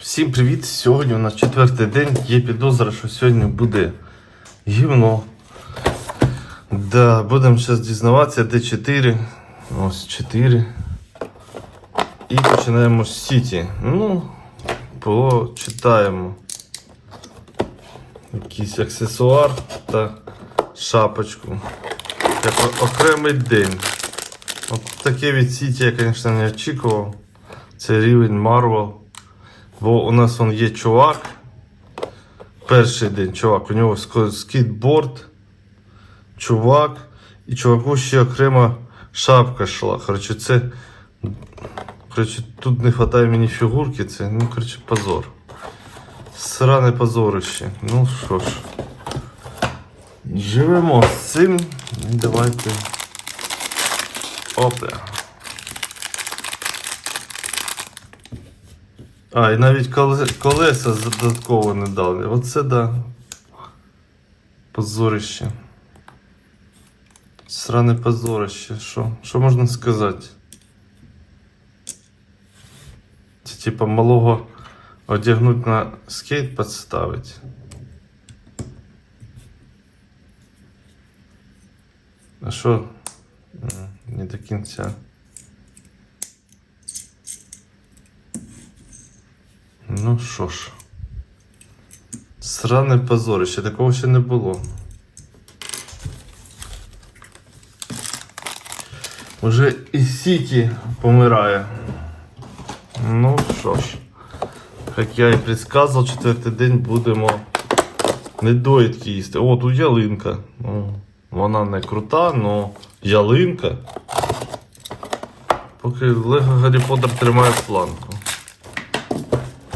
Всім привіт! Сьогодні у нас четвертий день. Є підозра, що сьогодні буде гівно. Да, будемо зараз дізнаватися, де 4. Ось 4. І починаємо з Сіті. Ну, почитаємо якийсь аксесуар та шапочку. Як окремий день. От таке від Сіті я, звісно, не очікував. Це рівень Marvel. Бо у нас он є чувак. Перший день чувак, у нього скейтборд, чувак, і чуваку ще окрема шапка йшла. Коротше, це. Коротше, тут не вистачає мені фігурки, це, ну, коротше, позор. Сране позорище. Ну що ж. Живемо з цим. І давайте. Опля. А, і навіть коле- колеса додатково не дали. Оце да. Позорище. Сране позорище. Що? Що можна сказати? Це типа малого одягнуть на скейт підставить. А що? Не до кінця. Ну що ж. Сране позорище, такого ще не було. Уже і Сіті помирає. Ну що ж. Як я і предсказував, четвертий день будемо недоїдки їсти. О, тут ялинка. Ну, вона не крута, але ялинка. Поки Лего Гаррі Поттер тримає планку.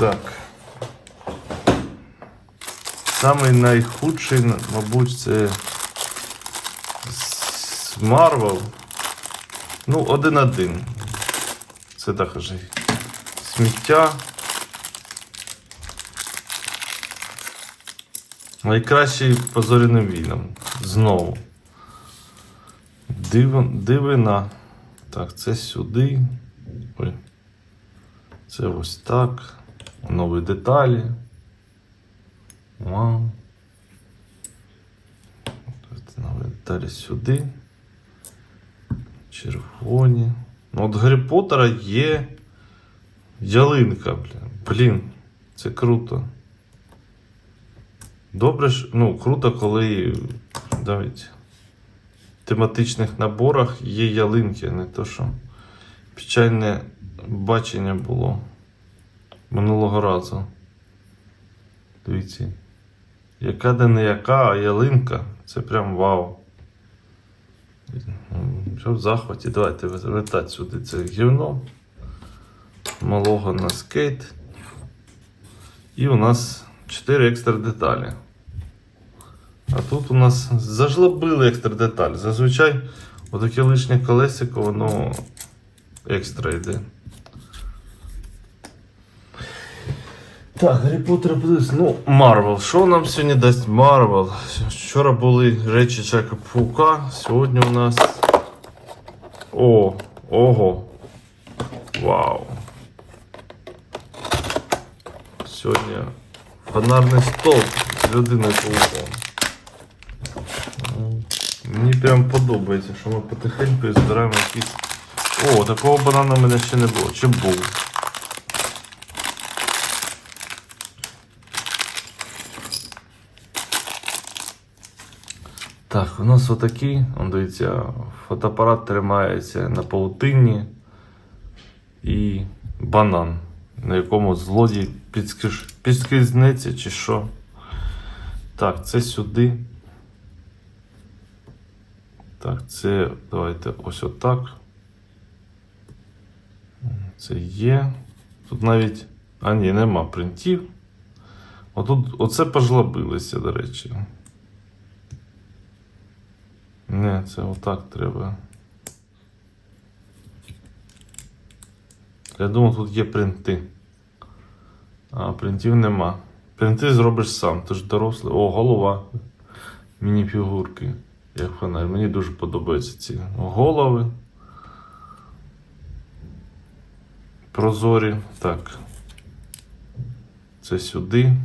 Так. Самий найхудший, мабуть, це Marvel. Ну, один-один. Це також сміття. Найкращий по зоряним війнам. Знову. Див... Дивина. Так, це сюди. Ой. Це ось так. Нові деталі. Вау. Нові деталі сюди. Червоні. Ну, от Гаррі Поттера є ялинка, блін. Блін, це круто. Добре ж, ну, круто, коли навіть в тематичних наборах є ялинки, не то, що печальне бачення було минулого разу. Дивіться. Яка де не яка, а ялинка. Це прям вау. Що в захваті? Давайте вертати сюди це гівно. Малого на скейт. І у нас 4 екстра деталі. А тут у нас зажлобили екстра деталь. Зазвичай отаке лишнє колесико, воно екстра йде. Так, Гаррі Поттер плюс. Ну, Марвел. Що нам сьогодні дасть Марвел? Вчора були речі Чака Паука. Сьогодні у нас. О, ого. Вау. Сьогодні фонарний стовп з людиною пауком. Мені прям подобається, що ми потихеньку збираємо якісь. О, такого банана в мене ще не було. Чи був? Так, у нас отакий, он дивіться, фотоапарат тримається на паутині і банан, на якому злодій підскиж... підскизнеться чи що. Так, це сюди. Так, це давайте ось отак. Це є. Тут навіть. А ні, нема принтів. Отут, оце пожлобилися, до речі. Не, це отак треба. Я думав, тут є принти. А, принтів нема. Принти зробиш сам, ти ж дорослий. О, голова. Міні-фігурки. Як фонарь. Мені дуже подобаються ці голови. Прозорі. Так. Це сюди.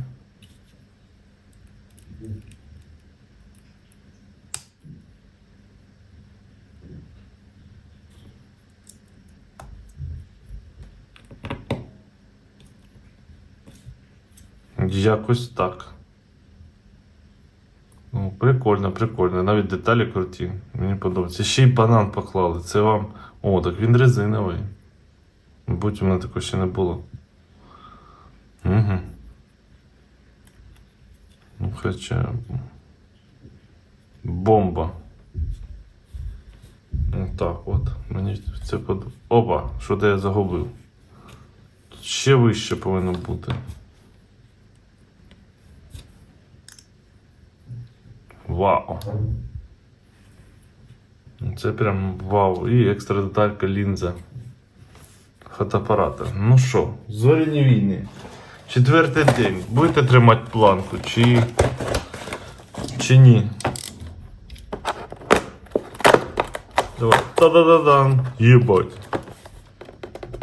Якось так. Ну, прикольно, прикольно. Навіть деталі круті. Мені подобається. Ще й банан поклали. Це вам. О, так він резиновий. Мабуть, у мене такого ще не було. Угу. Ну, хоча. Бомба. Ну так от. Мені це подобається. Опа, що де я загубив? Тут ще вище повинно бути. Вау. Це прям вау. І екстра деталька лінза. Фотоапарата. Ну що, зоряні війни. Четвертий день. Будете тримати планку чи. чи ні? Давай. Та-да-да-дан. Єбать.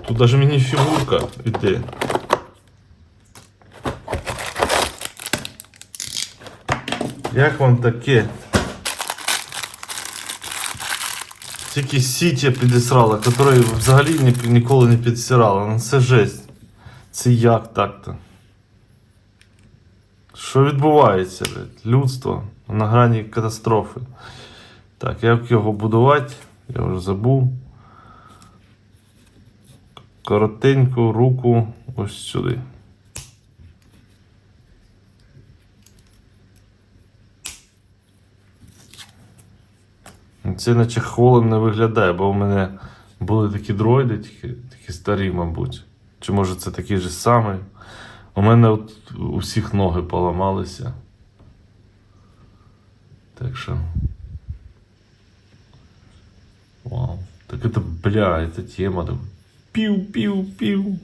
Тут даже міні-фігурка іде. Як вам таке? Тільки сітя підісрала, якої взагалі ні, ніколи не підсирала. Ну це жесть. Це як так-то? Що відбувається, блядь? Людство на грані катастрофи. Так, як його будувати? Я вже забув. Коротеньку руку ось сюди. Наче холодно не виглядає, бо у мене були такі дроїди, такі, такі старі, мабуть. Чи може це такий же самий? У мене от у всіх ноги поламалися. Так що. Вау. Так это, бля, эта тема. Так... Пиу-пиу-пиу.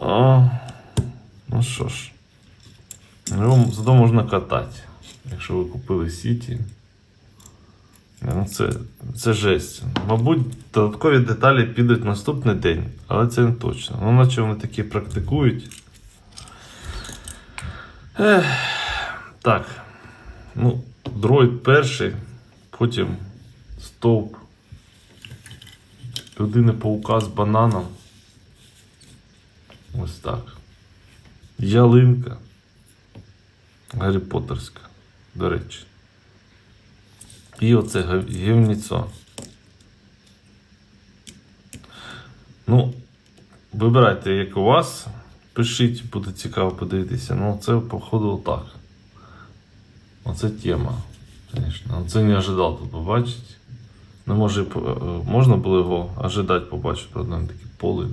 А, ну що ж. Ну, зато можна катати. Якщо ви купили сіті. Ну, це, це жесть. Мабуть, додаткові деталі підуть наступний день, але це не точно. Ну, наче вони такі практикують. Ех, так. Ну, дроїд перший, потім стовп. Людини паука з бананом. Ось так. Ялинка. Гаррі Поттерська, до речі. І оце гівніцо. Ну, вибирайте, як у вас. Пишіть, буде цікаво подивитися. Ну, це, походу, так. Оце тема. Звісно. Це не ожидав тут побачити. Ну, може, е, можна було його ожидати побачити, правда, такі поли.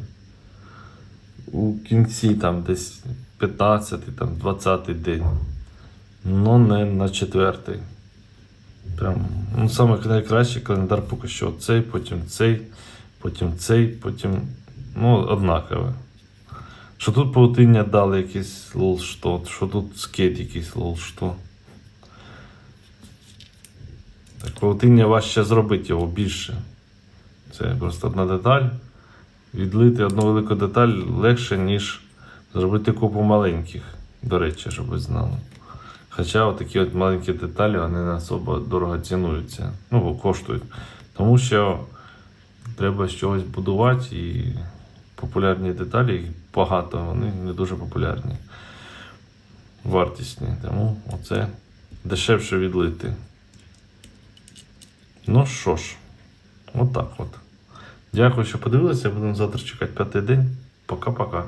У кінці там десь 15 там 20 день. Ну, не на четвертий. Прям, ну, саме найкращий календар поки що цей, потім цей, потім цей, потім. Ну, однакове. Що тут паутиння дали якийсь лол що, що тут скейт якийсь лол що. Так, паутиння важче зробити його більше. Це просто одна деталь. Відлити одну велику деталь легше, ніж зробити купу маленьких. До речі, щоб ви знали. Хоча такі от маленькі деталі вони не особо дорого цінуються. Ну, бо коштують. Тому що треба з чогось будувати і популярні деталі, їх багато, вони не дуже популярні. Вартісні. Тому оце дешевше відлити. Ну що ж, отак от. Дякую, що подивилися. Будемо завтра чекати п'ятий день. Пока-пока.